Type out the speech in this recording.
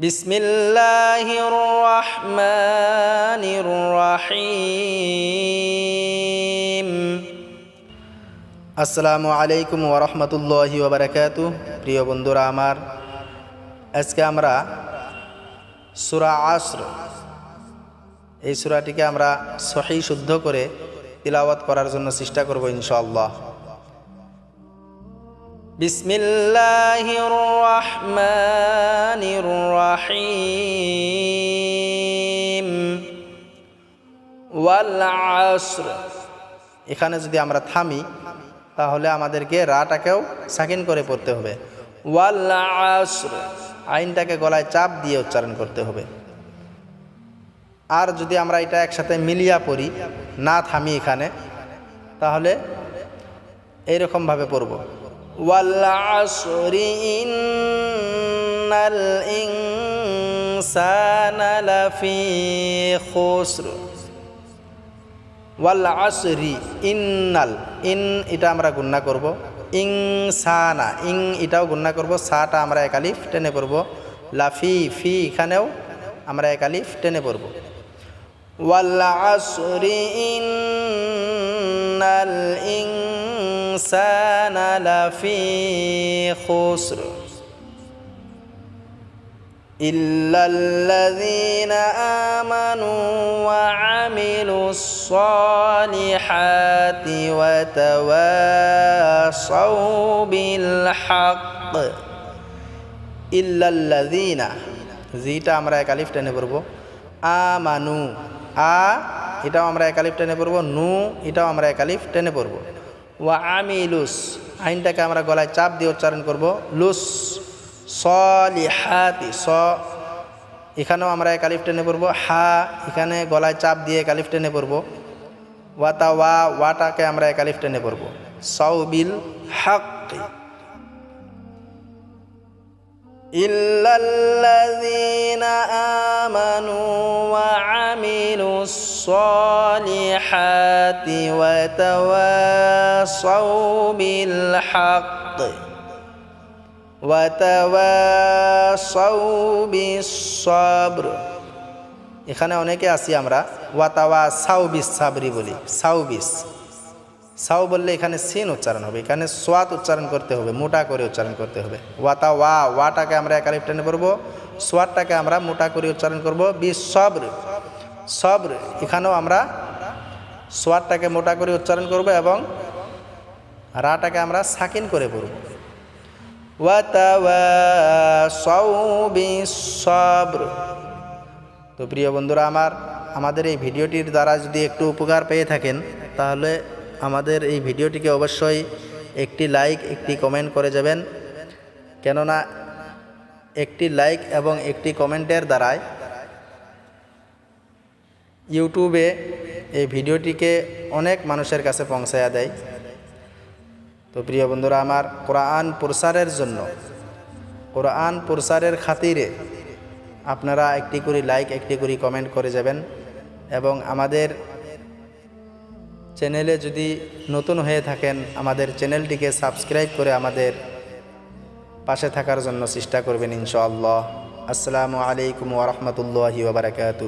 بسم الله الرحمن الرحيم আসসালামু আলাইকুম ওরহমতুল্লাহি ওবরাকাতু প্রিয় বন্ধুরা আমার আজকে আমরা সুরা আসর এই সুরাটিকে আমরা সহি শুদ্ধ করে তিলাওয়াত করার জন্য চেষ্টা করব ইনশাআল্লাহ بسم الله الرحمن الرحيم والعصر এখানে যদি আমরা থামি তাহলে আমাদেরকে রাটাকেও সাকিন করে পড়তে হবে ওয়াল আসর আইনটাকে গলায় চাপ দিয়ে উচ্চারণ করতে হবে আর যদি আমরা এটা একসাথে মিলিয়া পড়ি না থামি এখানে তাহলে এইরকমভাবে পড়ব والعصر إن الإنسان لفي خسر ওয়াল আসরি ইন্নাল ইন এটা আমরা গুন্না করব ইং সানা ইং এটাও গুন্না করব সাটা আমরা একালিফ টেনে পড়ব লাফি ফি এখানেও আমরা একালিফ টেনে পড়ব ওয়াল আসরি ইন্নাল ইনসানা লাফি খুসর إلا الذين آمنوا وعملوا الصالحات وتواصوا بالحق إلا الذين জিটা আমরা একালিফ টেনে পড়ব আমানু আ এটাও আমরা একালিফ টেনে পড়ব নু এটাও আমরা একালিফ টেনে পড়ব ওয়া আমিলুস আইনটাকে আমরা গলায় চাপ দিয়ে উচ্চারণ করব লুস সলিহাতি স এখানেও আমরা একালিফ টেনে পড়বো হা এখানে গলায় চাপ দিয়ে একালিফ টেনে পড়বো ওয়াতা ওয়া ওয়াটাকে আমরা একালিফ টেনে পড়বো সৌবিল হক إلا الذين آمنوا وعملوا الصالحات وتواصوا بالحق ওয়াতাওয়াসাউ বিসবর এখানে অনেকে আছি আমরা ওয়াতাওয়া সাউ বিস সাবরি বলি সাউ বিস সাউ বললে এখানে সিন উচ্চারণ হবে এখানে সোয়াত উচ্চারণ করতে হবে মোটা করে উচ্চারণ করতে হবে ওয়াতা ওয়া ওয়াটাকে আমরা একালিফ টেনে পড়বো সোয়াতটাকে আমরা মোটা করে উচ্চারণ করবো বিস সবর সবর এখানেও আমরা সোয়াতটাকে মোটা করে উচ্চারণ করব এবং রাটাকে আমরা সাকিন করে পড়ব। তো প্রিয় বন্ধুরা, আমার, আমাদের এই ভিডিওটির দ্বারা যদি একটু উপকার পেয়ে থাকেন, তাহলে আমাদের এই ভিডিওটিকে অবশ্যই একটি লাইক, একটি কমেন্ট করে যাবেন। কেননা, একটি লাইক এবং একটি কমেন্টের দ্বারায় ইউটিউবে এই ভিডিওটিকে অনেক মানুষের কাছে পৌঁছায়া দেয়। তো প্রিয় বন্ধুরা, আমার কোরআন প্রসারের জন্য, কোরআন প্রসারের খাতিরে আপনারা একটি করে লাইক একটি করে কমেন্ট করে যাবেন এবং আমাদের চ্যানেলে যদি নতুন হয়ে থাকেন, আমাদের চ্যানেলটিকে সাবস্ক্রাইব করে আমাদের পাশে থাকার জন্য চেষ্টা করবেন ইনশাআল্লাহ। আসসালামু আলাইকুম ওরহমতুল্লাহি ওবরাকাতু